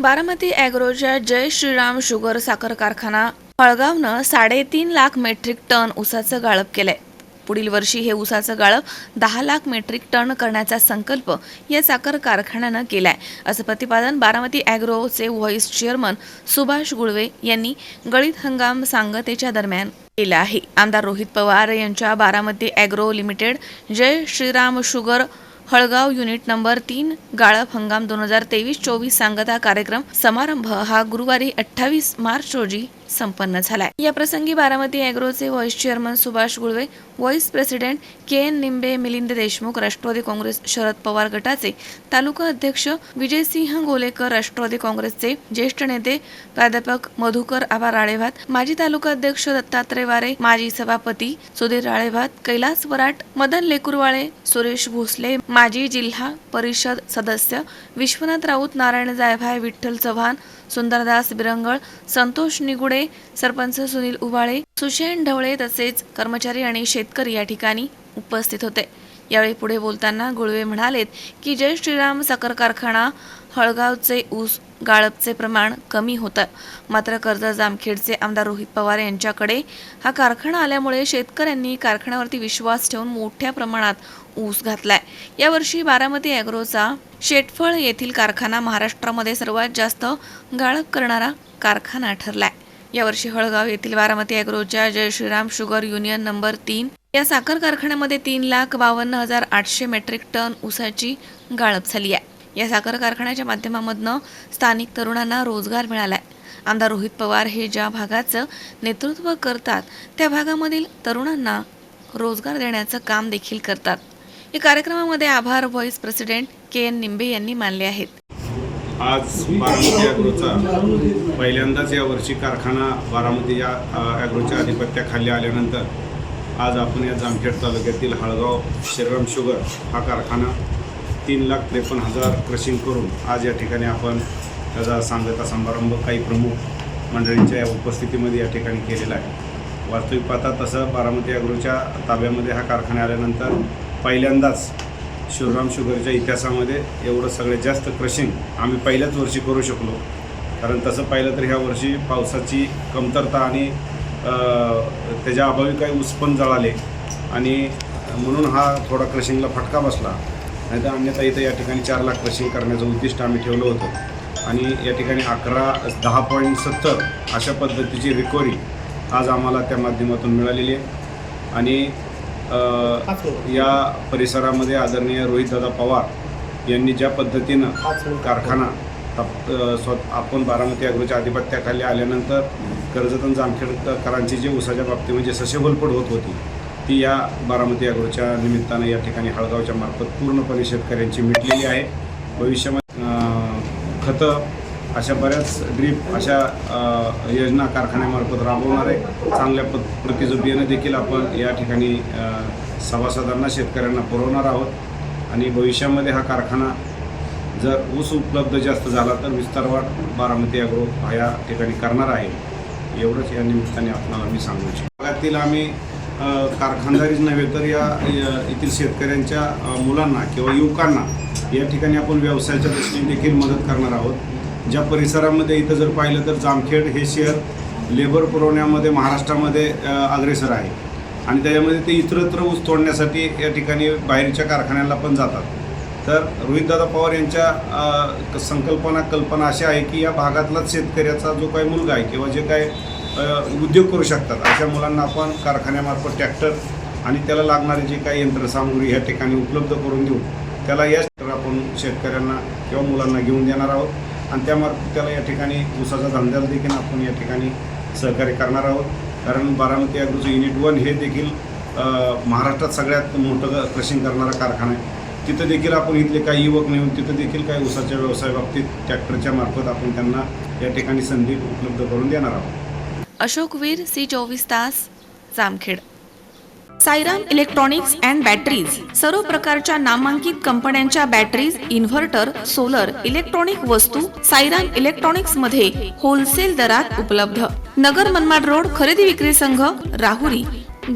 बारामती अॅग्रोच्या जय श्रीराम शुगर साखर कारखाना हळगावनं साडेतीन लाख मेट्रिक टन ऊसाचं गाळप केलंय. पुढील वर्षी हे ऊसाचं गाळप दहा लाख मेट्रिक टन करण्याचा संकल्प या साखर कारखान्यानं केलाय. असं प्रतिपादन बारामती अॅग्रोचे व्हॉइस चेअरमन सुभाष गुळवे यांनी गळीत हंगाम सांगतेच्या दरम्यान केलं आहे. आमदार रोहित पवार यांच्या Baramati agro limited Jay Shriram sugar Halgaon unit number तीन गाळप हंगाम दोन हजार तेवीस चोवीस सांगता कार्यक्रम समारंभ हा गुरुवारी अठ्ठावीस मार्च रोजी संपन्न झालाय. या प्रसंगी Baramati अॅग्रोचे vice chairman Subhash Gulve vice president K N Nimbe Milind Deshmukh Rashtrawadi Congress Sharad Pawar गटाचे तालुका अध्यक्ष विजयसिंह गोलेकर राष्ट्रवादी काँग्रेसचे ज्येष्ठ नेते प्राध्यापक मधुकर आबा राळेभात माजी तालुका अध्यक्ष दत्तात्रय वारे माजी सभापती सुधीर राळेभात कैलास वराट मदन लेकुरवाळे सुरेश भोसले माजी जिल्हा परिषद सदस्य विश्वनाथ राऊत नारायण जायभाय विठ्ठल चव्हाण सुंदरदास बिरंगळ संतोष निगुडे सरपंच सुनील उबाळे सुशेन ढवळे तसेच कर्मचारी आणि शेतकरी या ठिकाणी उपस्थित होते. यावेळी पुढे बोलताना गुळवे म्हणालेत की जय श्रीराम साखर कारखाना हळगावचे ऊस गाळपचे प्रमाण कमी होतं. मात्र कर्जत जामखेडचे आमदार रोहित पवार यांच्याकडे हा कारखाना आल्यामुळे शेतकऱ्यांनी कारखान्यावरती विश्वास ठेवून मोठ्या प्रमाणात ऊस घातलाय. यावर्षी बारामती अॅग्रोचा शेटफळ येथील कारखाना महाराष्ट्रामध्ये सर्वात जास्त गाळप करणारा कारखाना ठरलाय. यावर्षी हळगाव येथील Baramati अॅग्रोच्या Jay Shriram sugar union number तीन या साखर कारखान्यामध्ये तीन लाख बावन्न हजार आठशे मेट्रिक टन ऊसाची गाळप झाली आहे. या साखर कारखान्याच्या माध्यमामधनं स्थानिक तरुणांना रोजगार मिळालाय. आमदार रोहित पवार हे ज्या भागाचं नेतृत्व करतात त्या भागामधील तरुणांना रोजगार देण्याचं काम देखील करतात. या कार्यक्रमामध्ये आभार vice president K N Nimbe यांनी मानले आहेत. आज बारामती ॲग्रोचा पहिल्यांदाच यावर्षी कारखाना बारामती या ॲग्रोच्या आधिपत्याखाली आल्यानंतर आज आपण या जामखेड तालुक्यातील हळगाव श्रीराम शुगर हा कारखाना तीन लाख त्रेपन्न हजार क्रशिंग करून आज या ठिकाणी आपण त्याचा सांगता समारंभ काही प्रमुख मंडळींच्या या उपस्थितीमध्ये या ठिकाणी केलेला आहे. वास्तविक पाहता तसं बारामती अग्रोच्या ताब्यामध्ये हा कारखाना आल्यानंतर पहिल्यांदाच शिवराम शुगरच्या इतिहासामध्ये एवढं सगळ्यात जास्त क्रशिंग आम्ही पहिल्याच वर्षी करू शकलो. कारण तसं पाहिलं तर ह्या वर्षी पावसाची कमतरता आणि त्याच्या अभावी काही ऊस जळाले. आणि म्हणून हा थोडा क्रशिंगला फटका बसला. नाहीतर अन्यथा इथं या ठिकाणी चार लाख क्रशिंग करण्याचं उद्दिष्ट आम्ही ठेवलं होतं. आणि या ठिकाणी अकरा दहा पॉईंट सत्तर अशा पद्धतीची रिकव्हरी आज आम्हाला त्या माध्यमातून मिळालेली आहे. आणि या परिसरामध्ये आदरणीय रोहितदादा पवार यांनी ज्या पद्धतीनं कारखाना तप- स्व आपण बारामती अग्रोच्या आधिपत्याखाली आल्यानंतर कर्जतन जामखेडकरांची जी उसाच्या बाबतीमध्ये ससे होलपड होत होती ती या बारामती अग्रोच्या निमित्तानं या ठिकाणी हळगावच्या मार्फत पूर्णपणे शेतकऱ्यांची मिटलेली आहे. भविष्यामध्ये खतं अशा बऱ्याच ड्रीप अशा योजना कारखान्यामार्फत राबवणार आहे. चांगल्या प प्रतीचं बियाणं देखील आपण या ठिकाणी सभासदांना शेतकऱ्यांना पुरवणार आहोत. आणि भविष्यामध्ये हा कारखाना जर ऊस उपलब्ध जास्त झाला तर विस्तारवाढ बारामती अग्रो हा या ठिकाणी करणार आहे. एवढंच या निमित्ताने आपणाला मी सांगू इच्छितो. भागातील आम्ही कारखानदारीच नव्हे तर या येथील शेतकऱ्यांच्या मुलांना किंवा युवकांना या ठिकाणी आपण व्यवसायाच्या दृष्टीने देखील मदत करणार आहोत. ज्या परिसरामध्ये इथं जर पाहिलं तर जामखेड हे शहर लेबर पुरवण्यामध्ये महाराष्ट्रामध्ये अग्रेसर आहे. आणि त्याच्यामध्ये ते इतरत्र ऊस तोडण्यासाठी या ठिकाणी बाहेरच्या कारखान्याला पण जातात. तर रोहितदादा पवार यांच्या संकल्पना कल्पना अशा आहे की या भागातलाच शेतकऱ्याचा जो काही मुलगा आहे किंवा जे काय उद्योग करू शकतात. अशा मुलांना आपण कारखान्यामार्फत ट्रॅक्टर आणि त्याला लागणारी जी काही यंत्रसामुग्री या ठिकाणी उपलब्ध करून देऊ त्याला या आपण शेतकऱ्यांना किंवा मुलांना घेऊन देणार आहोत. आणि त्यामार्फत त्याला या ठिकाणी ऊसाचा धंद्याला देखील आपण या ठिकाणी सहकार्य करणार आहोत. कारण बारामती अॅग्रोचं युनिट वन हे देखील महाराष्ट्रात सगळ्यात मोठं क्रशिंग करणारा कारखाना आहे. तिथं देखील आपण इथले काही युवक नेऊन तिथं देखील काही ऊसाच्या व्यवसाय बाबतीत ट्रॅक्टरच्या मार्फत आपण त्यांना या ठिकाणी संधी उपलब्ध करून देणार आहोत. अशोकवीर सी चोवीस तास Jamkhed. Sairam electronics and batteries सर्व प्रकारच्या नामांकित कंपन्यांच्या बॅटरीज इन्व्हर्टर सोलर इलेक्ट्रॉनिक वस्तू साईराम इलेक्ट्रॉनिक्समध्ये होलसेल दरात उपलब्ध. नगर मनमाड रोड खरेदी विक्री संघ राहुरी.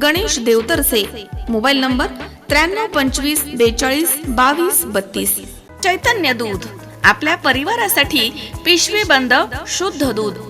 गणेश देवतरसे मोबाईल नंबर त्र्याण्णव पंचवीस बेचाळीस बावीस बत्तीस. चैतन्य दूध आपल्या परिवारासाठी पिशवी बंद शुद्ध दूध.